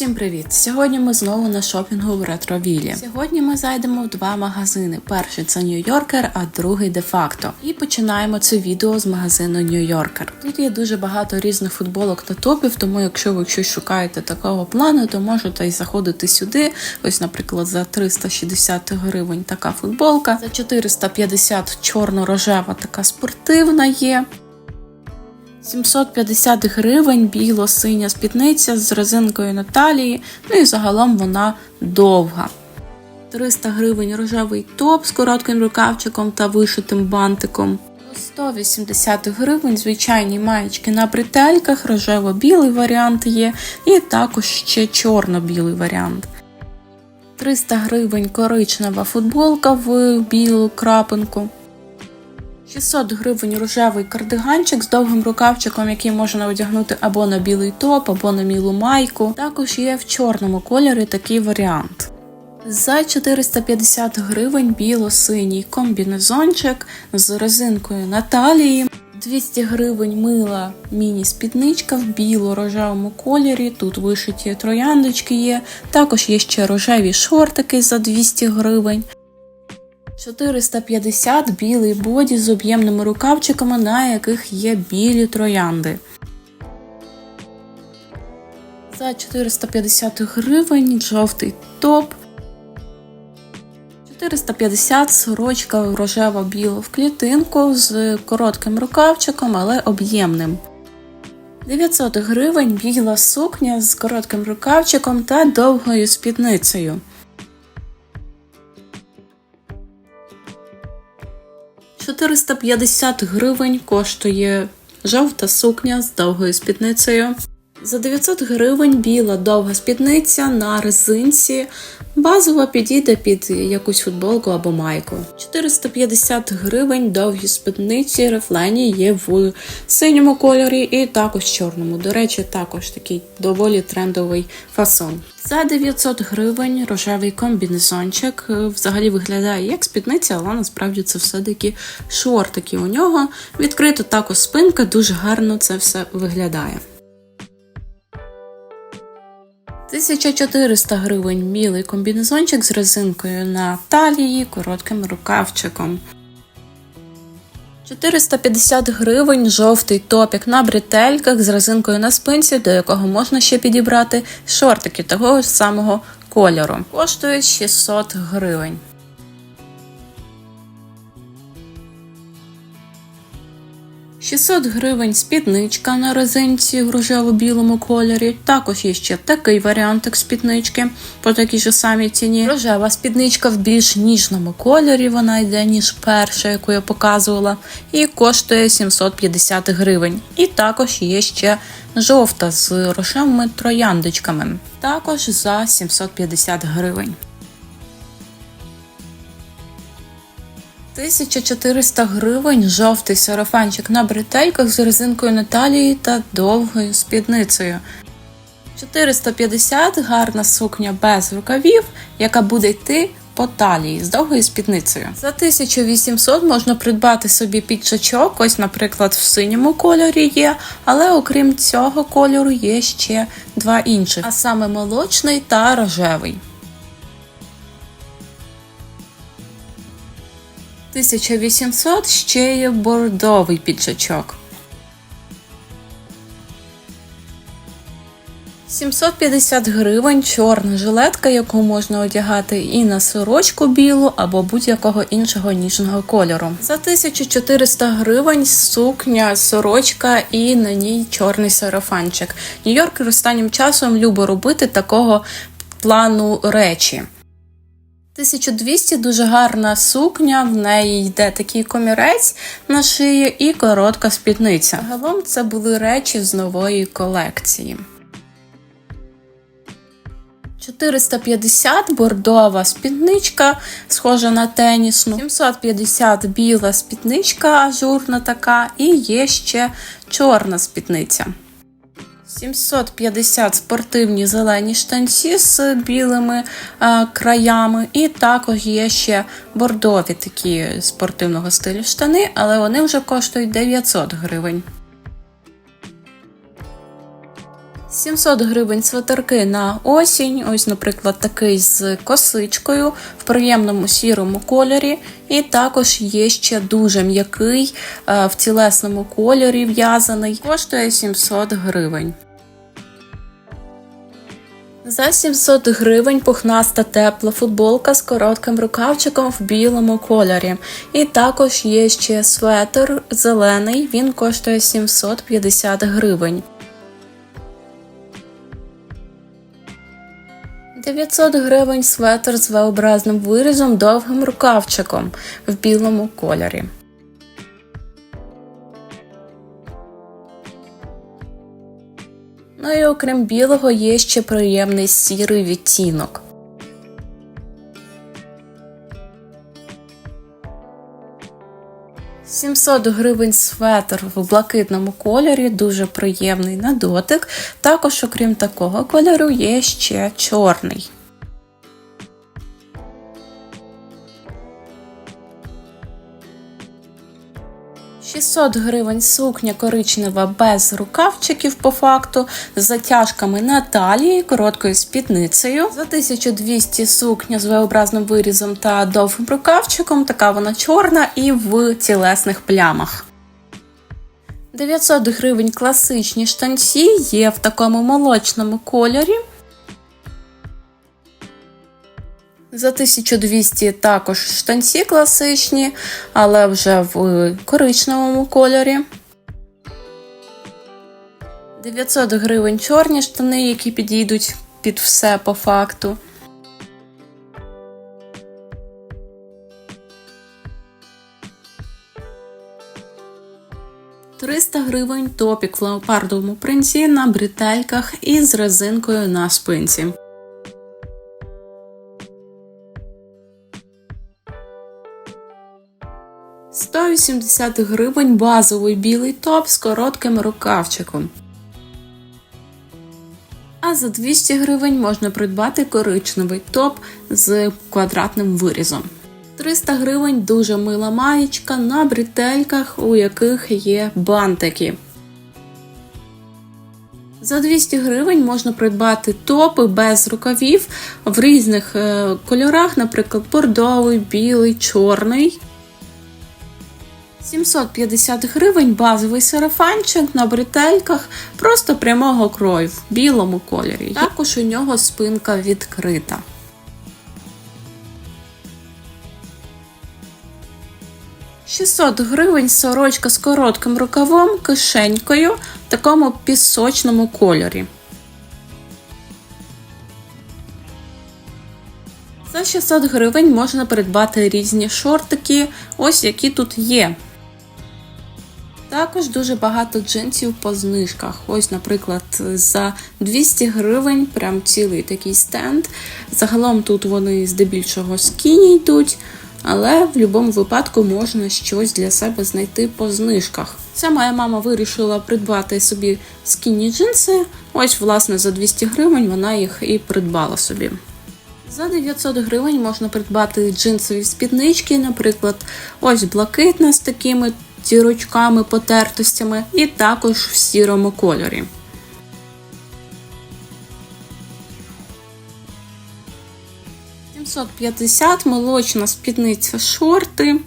Усім привіт! Сьогодні ми знову на шопінгу в ретровілі. Сьогодні ми зайдемо в два магазини. Перший це Нью-Йоркер, а другий де-факто. І починаємо це відео з магазину Нью-Йоркер. Тут є дуже багато різних футболок та топів, тому якщо ви щось шукаєте такого плану, то можете і заходити сюди. Ось, наприклад, за 360 гривень така футболка, за 450 чорно-рожева така спортивна є. 750 гривень біло-синя спідниця з резинкою на талії, ну і загалом вона довга. 300 гривень рожевий топ з коротким рукавчиком та вишитим бантиком. 180 гривень звичайні маєчки на бретельках, рожево-білий варіант є, і також ще чорно-білий варіант. 300 гривень коричнева футболка в білу крапинку. 600 гривень рожевий кардиганчик з довгим рукавчиком, який можна одягнути або на білий топ, або на мілу майку. Також є в чорному кольорі такий варіант. За 450 гривень біло-синій комбінезончик з резинкою на талії. 200 гривень мила міні-спідничка в біло-рожевому кольорі. Тут вишиті трояндочки є. Також є ще рожеві шортики за 200 гривень. 450 білий боді з об'ємними рукавчиками, на яких є білі троянди. За 450 гривень жовтий топ. 450 сорочка рожева біла в клітинку з коротким рукавчиком, але об'ємним. 900 гривень біла сукня з коротким рукавчиком та довгою спідницею. 450 гривень коштує жовта сукня з довгою спідницею. За 900 гривень біла довга спідниця на резинці. Базово підійде під якусь футболку або майку. 450 гривень довгі спідниці рефлені є в синьому кольорі і також чорному. До речі, також такий доволі трендовий фасон. За 900 гривень рожевий комбінезончик е, взагалі виглядає як спідниця, але насправді це все-таки шортики у нього. Відкрита також спинка, дуже гарно це все виглядає. 1400 гривень мілий комбінезончик з резинкою на талії, коротким рукавчиком. 450 гривень жовтий топік на бретельках з резинкою на спинці, до якого можна ще підібрати шортики того ж самого кольору. Коштують 600 гривень. 600 гривень спідничка на резинці в рожево-білому кольорі. Також є ще такий варіантик спіднички по такій ж самій ціні. Рожева спідничка в більш ніжному кольорі, вона йде, ніж перша, яку я показувала, і коштує 750 гривень. І також є ще жовта з рожевими трояндочками. Також за 750 гривень. 1400 гривень жовтий сарафанчик на бретельках з резинкою на талії та довгою спідницею. 450 гарна сукня без рукавів, яка буде йти по талії з довгою спідницею. За 1800 можна придбати собі піджачок, ось, наприклад, в синьому кольорі є, але окрім цього кольору є ще два інших, а саме молочний та рожевий. 1800 ще є бордовий піджачок. 750 гривень чорна жилетка, яку можна одягати і на сорочку білу або будь-якого іншого ніжного кольору. За 1400 гривень сукня, сорочка і на ній чорний сарафанчик. Нью-Йоркер останнім часом любить робити такого плану речі. 1200 дуже гарна сукня, в неї йде такий комірець на шиї і коротка спідниця. Загалом це були речі з нової колекції. 450 бордова спідничка, схожа на тенісну, 750 біла спідничка, ажурна така, і є ще чорна спідниця. 750 спортивні зелені штанці з білими е, краями, і також є ще бордові такі спортивного стилю штани, але вони вже коштують 900 гривень. 700 гривень свитерки на осінь. Ось, наприклад, такий з косичкою в приємному сірому кольорі. І також є ще дуже м'який е, в тілесному кольорі в'язаний. Коштує 700 гривень. За 700 гривень пухнаста тепла футболка з коротким рукавчиком в білому кольорі. І також є ще светр зелений, він коштує 750 гривень. 900 гривень светр з V-образним вирізом довгим рукавчиком в білому кольорі. Ну і окрім білого є ще приємний сірий відтінок. «700 гривень светр в блакитному кольорі, дуже приємний на дотик. Також, окрім такого кольору, є ще чорний. «600 гривень сукня коричнева без рукавчиків по факту, з затяжками на талії, короткою спідницею. За 1200 сукня з V-образним вирізом та довгим рукавчиком, така вона чорна і в тілесних плямах. 900 гривень класичні штанці є в такому молочному кольорі. За 1200 також штанці класичні, але вже в коричневому кольорі. 900 гривень чорні штани, які підійдуть під все по факту. «300 гривень топік в леопардовому принті на бретельках із резинкою на спинці. – 180 гривень базовий білий топ з коротким рукавчиком. А за 200 гривень можна придбати коричневий топ з квадратним вирізом. 300 гривень дуже мила маєчка на бретельках, у яких є бантики. За 200 гривень можна придбати топи без рукавів в різних е, кольорах, наприклад, бордовий, білий, чорний. 750 гривень базовий сарафанчик на бретельках просто прямого крою в білому кольорі. Також у нього спинка відкрита. «600 гривень сорочка з коротким рукавом, кишенькою в такому пісочному кольорі. За 600 гривень можна придбати різні шортики, ось які тут є. Також дуже багато джинсів по знижках. Ось, наприклад, за 200 гривень прям цілий такий стенд. Загалом тут вони здебільшого скіні йдуть, але в будь-якому випадку можна щось для себе знайти по знижках. Це моя мама вирішила придбати собі скіні джинси. Ось, власне, за 200 гривень вона їх і придбала собі. За 900 гривень можна придбати джинсові спіднички, наприклад, ось блакитна з такими дірочками, потертостями, і також в сірому кольорі. «750» молочна спідниця шорти.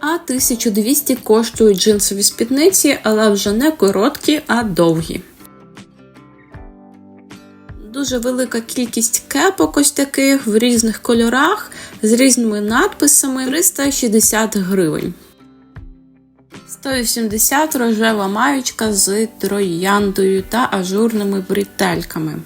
А 1200 коштують джинсові спідниці, але вже не короткі, а довгі. Дуже велика кількість кепок ось таких в різних кольорах з різними надписами 360 гривень. 180 рожева маючка з трояндою та ажурними бретельками.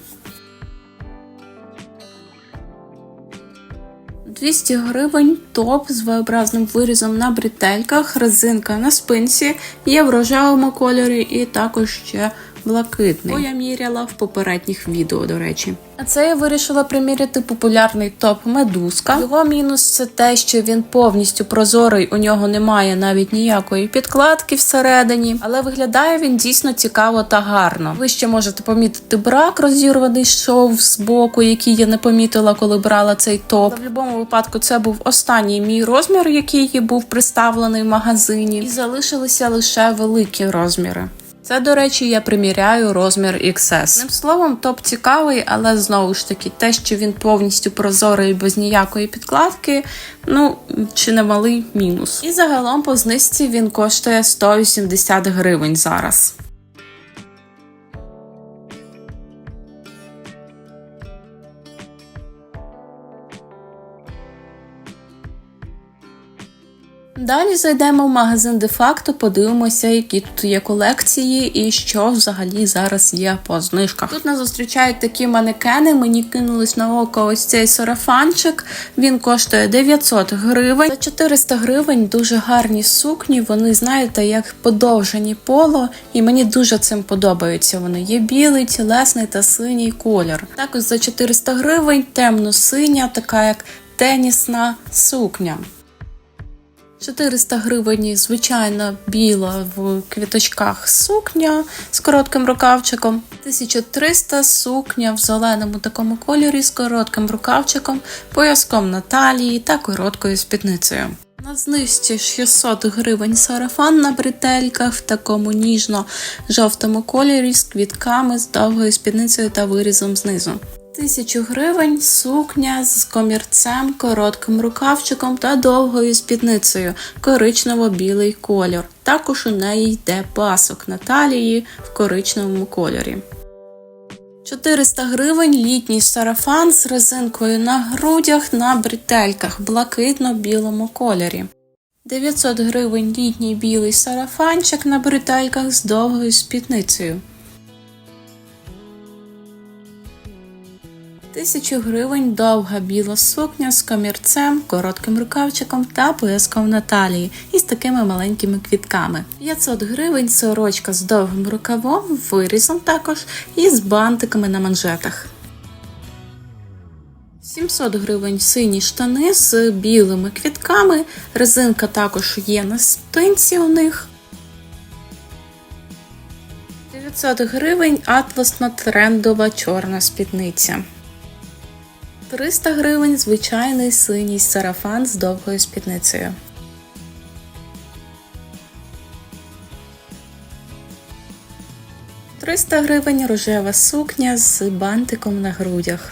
200 гривень топ з V-образним вирізом на бретельках, резинка на спинці, є в рожевому кольорі і також ще блакитний. Бо я міряла в попередніх відео, до речі. А це я вирішила приміряти популярний топ медузка. Його мінус це те, що він повністю прозорий, у нього немає навіть ніякої підкладки всередині, але виглядає він дійсно цікаво та гарно. Ви ще можете помітити брак розірваний шов з боку, який я не помітила, коли брала цей топ. В будь-якому випадку це був останній мій розмір, який був представлений в магазині, і залишилися лише великі розміри. Це, до речі, я приміряю розмір XS. Ним словом, топ цікавий, але знову ж таки, те, що він повністю прозорий без ніякої підкладки, ну чи не малий мінус. І загалом по знижці він коштує 180 гривень зараз. Далі зайдемо в магазин де-факто, подивимося, які тут є колекції і що взагалі зараз є по знижках. Тут нас зустрічають такі манекени. Мені кинулись на око ось цей сарафанчик. Він коштує 900 гривень. За 400 гривень дуже гарні сукні. Вони, знаєте, як подовжені поло, і мені дуже цим подобаються. Вони є білий, тілесний та синій колір. Також за 400 гривень темно-синя, така як тенісна сукня. 400 гривень звичайна біла в квіточках сукня з коротким рукавчиком. 1300 сукня в зеленому такому кольорі з коротким рукавчиком, пояском на талії та короткою спідницею. На знижці 600 гривень сарафан на бретельках в такому ніжно-жовтому кольорі з квітками, з довгою спідницею та вирізом знизу. Тисячу гривень сукня з комірцем, коротким рукавчиком та довгою спідницею, коричнево-білий кольор. Також у неї йде пасок на талії в коричневому кольорі. 400 гривень літній сарафан з резинкою на грудях на бретельках в блакитно-білому кольорі. 900 гривень літній білий сарафанчик на бретельках з довгою спідницею. 1000 гривень довга біла сукня з комірцем, коротким рукавчиком та пояском на талії і з такими маленькими квітками. 500 гривень сорочка з довгим рукавом, вирізом також і з бантиками на манжетах. 700 гривень сині штани з білими квітками. Резинка також є на спинці у них. 900 гривень атласна трендова чорна спідниця. 300 гривень звичайний синій сарафан з довгою спідницею. Триста гривень рожева сукня з бантиком на грудях.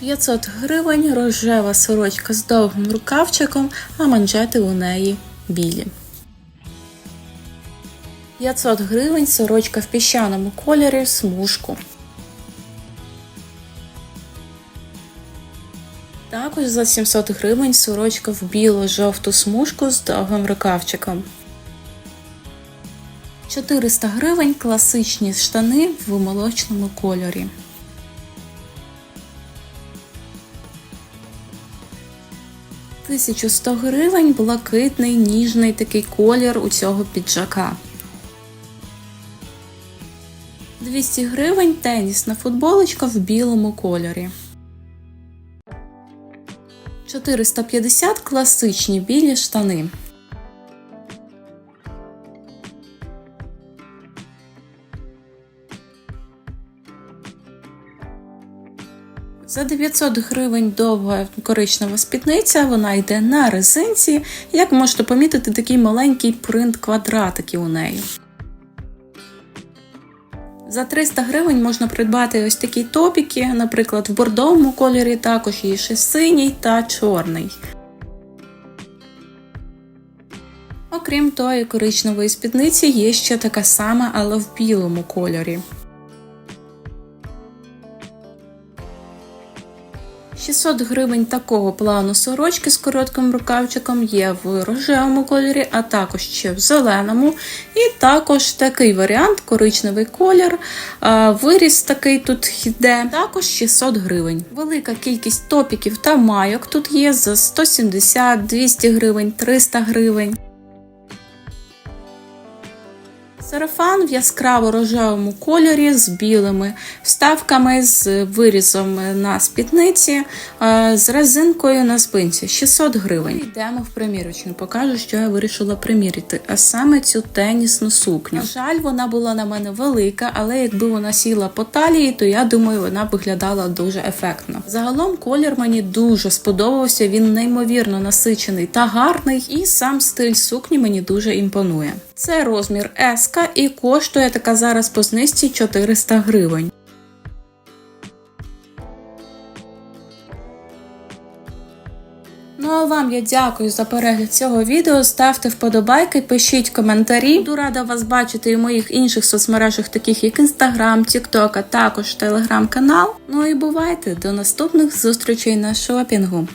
500 гривень рожева сорочка з довгим рукавчиком, а манжети у неї білі. 500 гривень сорочка в піщаному кольорі смужку. Також за 700 гривень сорочка в біло-жовту смужку з довгим рукавчиком. 400 гривень класичні штани в молочному кольорі. Тисячу 1100 гривень блакитний ніжний такий колір у цього піджака. 200 гривень тенісна футболочка в білому кольорі. 450 класичні білі штани. За 900 гривень довга коричнева спідниця, вона йде на резинці. Як можете помітити, такий маленький принт квадратики у неї. За 300 гривень можна придбати ось такі топіки, наприклад, в бордовому кольорі, також є ще синій та чорний. Окрім тої коричневої спідниці, є ще така сама, але в білому кольорі. 600 гривень такого плану сорочки з коротким рукавчиком є в рожевому кольорі, а також ще в зеленому. І також такий варіант коричневий колір. Виріс такий тут йде. Також 600 гривень. Велика кількість топіків та майок тут є за 170, 200 гривень, 300 гривень. Сарафан в яскраво рожевому кольорі з білими вставками, з вирізом на спідниці, е, з резинкою на спинці 600 гривень. Йдемо в примірочну. Покажу, що я вирішила приміряти, а саме цю тенісну сукню. На жаль, вона була на мене велика, але якби вона сіла по талії, то я думаю, вона виглядала дуже ефектно. Загалом колір мені дуже сподобався. Він неймовірно насичений та гарний, і сам стиль сукні мені дуже імпонує. Це розмір S і коштує така зараз по знижці 400 гривень. Ну а вам я дякую за перегляд цього відео. Ставте вподобайки, пишіть коментарі. Буду рада вас бачити і в моїх інших соцмережах, таких як Instagram, TikTok, а також телеграм-канал. Ну і бувайте до наступних зустрічей на шопінгу.